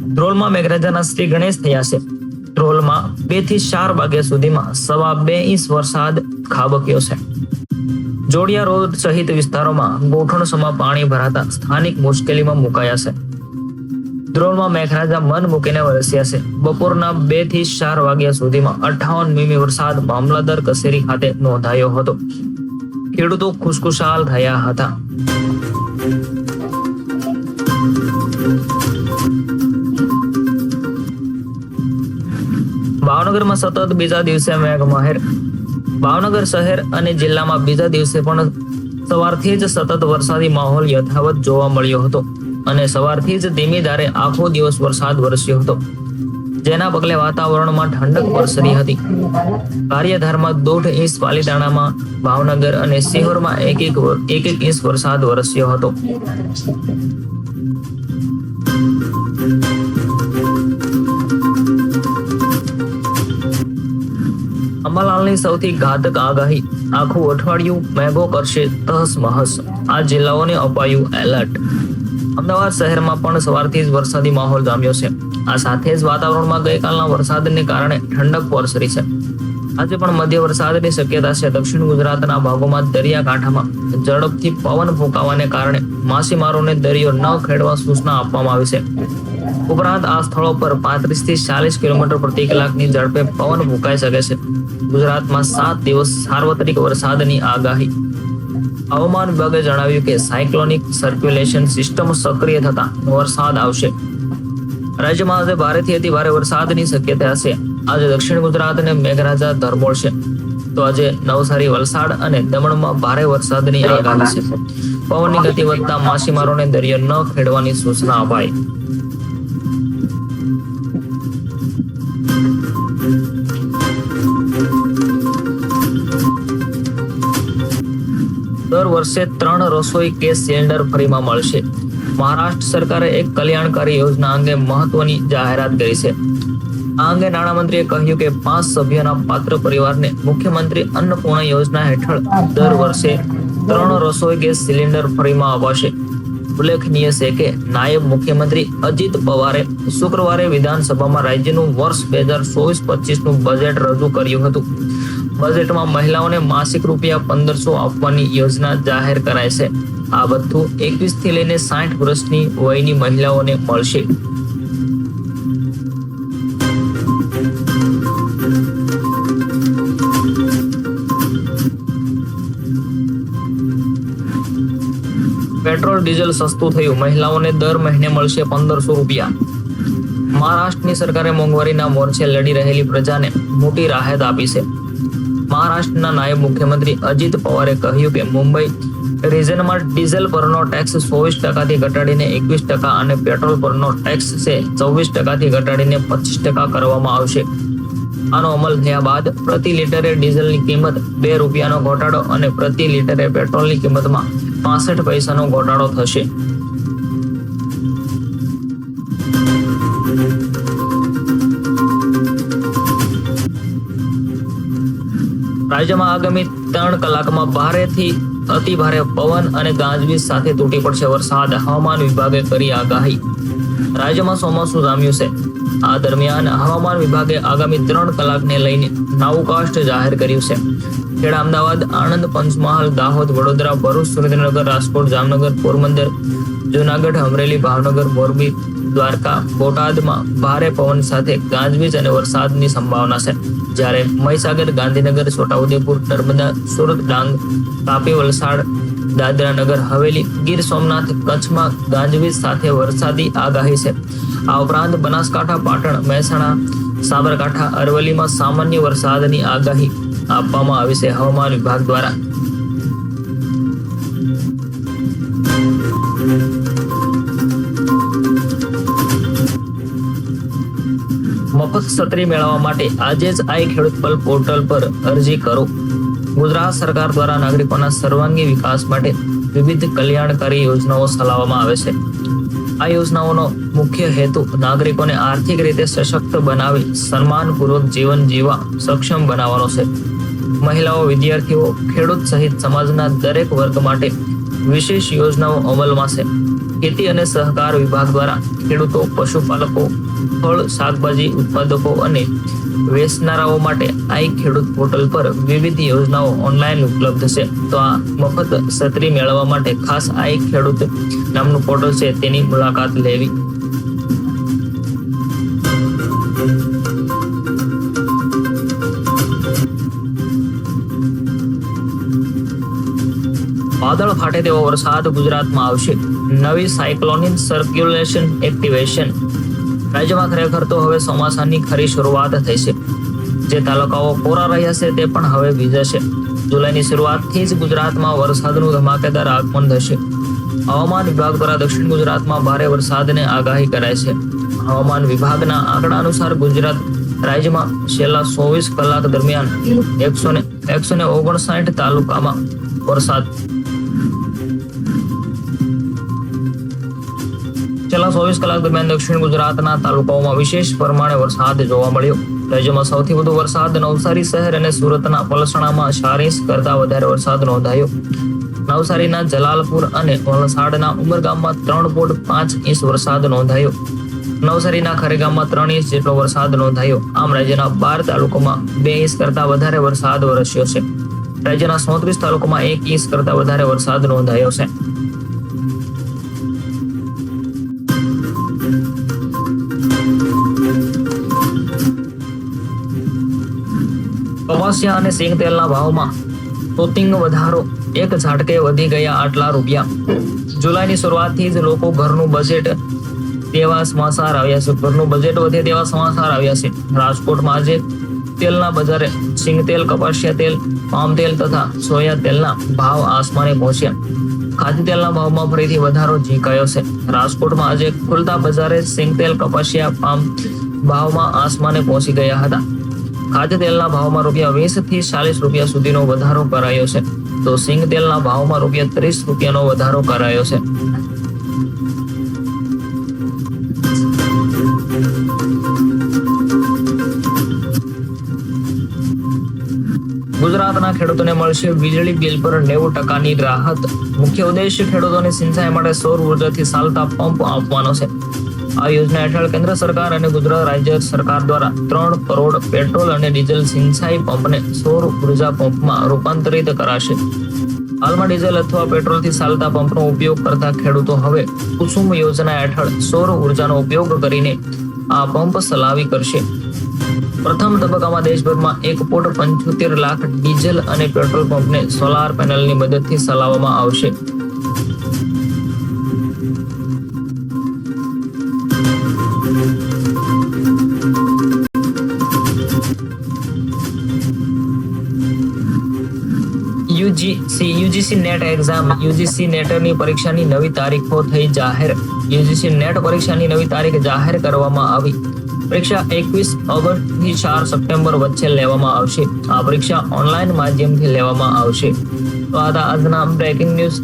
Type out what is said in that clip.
ધ્રોલમાં મેઘરાજાના શ્રી ગણેશ થયા છે. ધ્રોલમાં બેથી ચાર વાગ્યા સુધીમાં સવા બે ઇંચ વરસાદ ખાબક્યો છે. જોડિયા રોડ સહિત વિસ્તારોમાં ગોઠણસમાં પાણી ભરાતા સ્થાનિક મુશ્કેલીમાં મુકાયા છે. ધ્રોલમાં મેઘરાજા મન મૂકીને વરસ્યા છે. બપોરના બેથી ચાર વાગ્યા સુધીમાં અઠાવન મીમી વરસાદ મામલાદાર કસેરી ખાતે નોંધાયો હતો. ખેડૂતો ખુશખુશાલ થયા હતા. ભાવનગરમાં સતત બીજા દિવસે મેઘમહેર ભાવનગર શહેર અને જિલ્લામાં બીજા દિવસે પણ સવારથી જ સતત વરસાદી માહોલ યથાવત જોવા મળ્યો હતો અને સવારથી જ ધીમી ધારે આખો દિવસ વરસાદ વરસ્યો હતો. જેના પગલે વાતાવરણમાં ઠંડક પ્રસરી હતી. કાર્યધારમાં દોઢ ઇંચ પાલીતાણામાં, ભાવનગર અને સિહોરમાં એક એક એક એક ઇંચ વરસાદ વરસ્યો હતો. અંબાલાલની સૌથી ઘાતક આગાહી. આખું અઠવાડિયું મેઘો કરશે તહસ મહસ. આ જિલ્લાઓને અપાયું એલર્ટ. અમદાવાદ શહેરમાં પણ સવારથી જ વરસાદી માહોલ જામ્યો છે. આ સાથે જ વાતાવરણમાં ગઈકાલના વરસાદને કારણે ઠંડક પ્રસરી છે. આજે પણ મધ્ય વરસાદની શક્યતા છે. દક્ષિણ ગુજરાતના ભાગોમાં દરિયાકાંઠામાં ઝડપથી પવન ફૂંકાવાને કારણે માછીમારોને દરિયો ન ખેડવા સૂચના આપવામાં આવી છે. ઉપરાંત આ સ્થળો પર પાંત્રીસથી ચાલીસ કિલોમીટર પ્રતિ કલાકની ઝડપે પવન ફૂંકાઈ શકે છે. ગુજરાતમાં સાત દિવસ સાર્વત્રિક વરસાદની આગાહી. હવામાન વિભાગે જણાવ્યું કે સાયક્લોનિક સર્ક્યુલેશન સિસ્ટમ સક્રિય થતા વરસાદ આવશે. રાજ્યમાં આજે ભારેથી અતિ ભારે વરસાદની શક્યતા છે. આજે દક્ષિણ ગુજરાત અને મેઘરાજા ધરમોળશે તો આજે નવસારી, વલસાડ અને દમણમાં ભારે વરસાદની આગાહી છે. પવનની ગતિ વધતા માછીમારોને દરિયો ન ખેડવાની સૂચના અપાઈ. દર વર્ષે ત્રણ રસોઈ ગેસ સિલિન્ડર ફ્રીમાં મળશે. મહારાષ્ટ્ર સરકારે એક કલ્યાણકારી યોજના અંગે મહત્વની જાહેરાત કરી છે. આ અંગે નાણામંત્રીએ કહ્યું કે પાંચ સભ્યોના પાત્ર પરિવારને મુખ્યમંત્રી અન્નપૂર્ણા યોજના હેઠળ દર વર્ષે ત્રણ રસોઈ ગેસ સિલિન્ડર ફ્રીમાં અપાશે. ઉલ્લેખનીય છે કે નાયબ મુખ્યમંત્રી અજીત પવારે શુક્રવારે વિધાનસભામાં રાજ્યનું વર્ષ બે હજાર ચોવીસ પચીસનું બજેટ રજૂ કર્યું હતું. બજેટમાં મહિલાઓને માસિક રૂપિયા પંદરસો આપવાની યોજના જાહેર કરાઈ છે. આ બધું એકવીસથી લઈને સાઠ વર્ષની વયની મહિલાઓને મળશે. પેટ્રોલ ડીઝલ સસ્તું થયું. મહિલાઓને દર મહિને મળશે પંદરસો રૂપિયા. મહારાષ્ટ્રની સરકારે મોંઘવારીના મોરચે લડી રહેલી પ્રજાને મોટી રાહત આપી છે. મહારાષ્ટ્રના નાયબ મુખ્યમંત્રી અજીત પવારે કહ્યું કે મુંબઈ રિજનમાં ડીઝલ પરનો ટેક્સ ચોવીસ ટકાથી ઘટાડીને એકવીસ ટકા અને પેટ્રોલ પરનો ટેક્સ છે ચોવીસ ટકાથી ઘટાડીને પચીસ ટકા કરવામાં આવશે. આનો અમલ થયા બાદ પ્રતિ લીટરે ડીઝલની કિંમત બે રૂપિયાનો ઘટાડો અને પ્રતિ લીટરે પેટ્રોલની કિંમતમાં પાસઠ પૈસાનો ઘટાડો થશે. રાજ્યમાં આગામી ત્રણ કલાકમાં ભારેથી અતિ ભારે પવન અને ગાજવીજ સાથે તૂટી પડશે વરસાદ. હવામાન વિભાગે કરી આગાહી. રાજ્યમાં ચોમાસું જામ્યું છે. આ દરમિયાન હવામાન વિભાગે આગામી ત્રણ કલાકને લઈને નાવકાસ્ટ જાહેર કર્યું છે. ખેડા, અમદાવાદ, આણંદ, પંચમહાલ, દાહોદ, વડોદરા, ભરૂચ, સુરેન્દ્રનગર, રાજકોટ, જામનગર, પોરબંદર, જૂનાગઢ, અમરેલી, ભાવનગર, મોરબી, દ્વારકા, બોટાદમાં ભારે પવન સાથે ગાજવીજ અને વરસાદની સંભાવના છે. જ્યારે મહીસાગર, ગાંધીનગર, છોટાઉદેપુર, નર્મદા સુરત ડાંગ તાપી, વલસાડ દાદરા નગર હવેલી, ગીર સોમનાથ, કચ્છમાં ગાજવીજ સાથે વરસાદી આગાહી છે. આ ઉપરાંત બનાસકાંઠા, પાટણ, મહેસાણા, સાબરકાંઠા, અરવલ્લીમાં સામાન્ય વરસાદની આગાહી આપવામાં આવી છે. હવામાન વિભાગ દ્વારા મફત સત્રી મેળવવા માટે આજે જ આઈ ખેડૂત પલ પોર્ટલ પર અરજી કરો. ગુજરાત સરકાર દ્વારા નાગરિકોના સર્વાંગી વિકાસ માટે વિવિધ કલ્યાણકારી યોજનાઓ ચલાવવામાં આવે છે. આ યોજનાઓનો મુખ્ય હેતુ નાગરિકોને આર્થિક રીતે સશક્ત બનાવી, સન્માનપૂર્વક જીવન જીવવા સક્ષમ બનાવવાનો છે. મહિલાઓ, વિદ્યાર્થીઓ, ખેડૂત સહિત સમાજના દરેક વર્ગ માટે વિશેષ યોજનાઓ અમલમાં છે. ખેતી અને સહકાર વિભાગ દ્વારા ખેડૂતો, પશુપાલકો ફળ, શાકભાજી, ઉત્પાદકો અને વેચનારાઓ માટે આઈ ખેડૂત પોર્ટલ પર વિવિધ યોજનાઓ ઓનલાઈન ઉપલબ્ધ છે. તો આ મફત છત્રી મેળવવા માટે ખાસ આઈ ખેડૂત નામનું પોર્ટલ છે, તેની મુલાકાત લેવી. વાદળ ફાટે તેવો વરસાદ ગુજરાતમાં આવશે. નવી સાયક્લોનિક સર્ક્યુલેશન એક્ટિવેશન રાજ્યમાં ખરેખર તો હવે ચોમાસાની ખરી શરૂઆત થઈ છે. જે તાલુકાઓ કોરા રહ્યા છે તે પણ હવે ભીજાશે જુલાઈની શરૂઆતથી જ ગુજરાતમાં વરસાદનું ધમાકેદાર આગમન થશે. હવામાન વિભાગ દ્વારા દક્ષિણ ગુજરાતમાં ભારે વરસાદને આગાહી કરાય છે. હવામાન વિભાગના આંકડા અનુસાર ગુજરાત રાજ્યમાં છેલ્લા ચોવીસ કલાક દરમિયાન એકસો ને એકસો ને ઓગણસાઠ તાલુકામાં વરસાદ છેલ્લા ચોવીસ કલાક દરમિયાન દક્ષિણ ગુજરાતના તાલુકાઓમાં વિશેષ પ્રમાણે વરસાદ જોવા મળ્યો. રાજ્યમાં સૌથી વધુ વરસાદ નવસારી શહેર અને સુરતના પલસણામાં ચાર ઇંચ કરતા વધારે વરસાદ નોંધાયો. નવસારીના જલાલપુર અને વલસાડના ઉમરગામમાં ત્રણ પોઈન્ટ પાંચ ઇંચ વરસાદ નોંધાયો. નવસારીના ખરેગામમાં ત્રણ ઇંચ જેટલો વરસાદ નોંધાયો. આમ રાજ્યના બાર તાલુકામાં બે ઇંચ કરતા વધારે વરસાદ વરસ્યો છે. રાજ્યના ચોત્રીસ તાલુકામાં એક ઇંચ કરતા વધારે વરસાદ નોંધાયો છે. કપાસિયા અને સિંગ તેલના ભાવમાં તોતિંગ વધારો એક ઝાટકે વધી ગયા આટલા રૂપિયા. જુલાઈની શરૂઆતથી જ લોકો ઘરનું બજેટ તેવા સમાચાર આવ્યા છે. ઘરનું બજેટ વધે તેવા સમાચાર આવ્યા છે. રાજકોટમાં આજે તેલના બજારે સિંગ તેલ, કપાસિયા તેલ, પામ તેલ તથા સોયા તેલના ભાવ આસમાને પહોંચ્યા. ખાદ્ય તેલના ભાવમાં ફરીથી વધારો ઝીંકાયો છે. રાજકોટમાં આજે ખુલતા બજારે સિંગ તેલ, કપાસિયા, પામ ભાવમાં આસમાને પહોંચી ગયા હતા. ખાદ્ય તેલના ભાવમાં રૂપિયા વીસથી ચાલીસ રૂપિયા સુધીનો વધારો કરાયો છે. તો સિંગ તેલના ભાવમાં રૂપિયા ત્રીસ રૂપિયાનો વધારો કરાયો છે. ગુજરાતના ખેડૂતોને મળશે વીજળી બિલ પર નેવું ટકાની રાહત. મુખ્ય ઉદ્દેશ ખેડૂતોને સિંચાઈ માટે સૌર ઉર્જાથી ચાલતા પંપ આપવાનો છે. આ યોજના હેઠળ કેન્દ્ર સરકાર અને ગુજરાત રાજ્ય સરકાર દ્વારા ત્રણ કરોડ પેટ્રોલ અને ડીઝલ સિંચાઈ પંપને સૌર ઊર્જા પંપમાં રૂપાંતરિત કરાશે. હાલમાં ડીઝલ અથવા પેટ્રોલથી ચાલતા પંપનો ઉપયોગ કરતા ખેડૂતો હવે કુસુમ યોજના હેઠળ સૌર ઉર્જાનો ઉપયોગ કરીને આ પંપ ચલાવી કરશે. પ્રથમ તબક્કામાં દેશભરમાં એક પોઈન્ટ પંચોતેર લાખ ડીઝલ અને પેટ્રોલ પંપને સોલાર પેનલની મદદથી ચલાવવામાં આવશે. UGC UGC NET exam UGC નેટની પરીક્ષાની નવી તારીખો થઈ જાહેર. યુજીસી નેટ પરીક્ષાની નવી તારીખ જાહેર કરવામાં આવી. પરીક્ષા એકવીસ ઓગસ્ટથી ચાર સપ્ટેમ્બર વચ્ચે લેવામાં આવશે. આ પરીક્ષા ઓનલાઈન માધ્યમથી લેવામાં આવશે. તો આ આજના બ્રેકિંગ ન્યૂઝ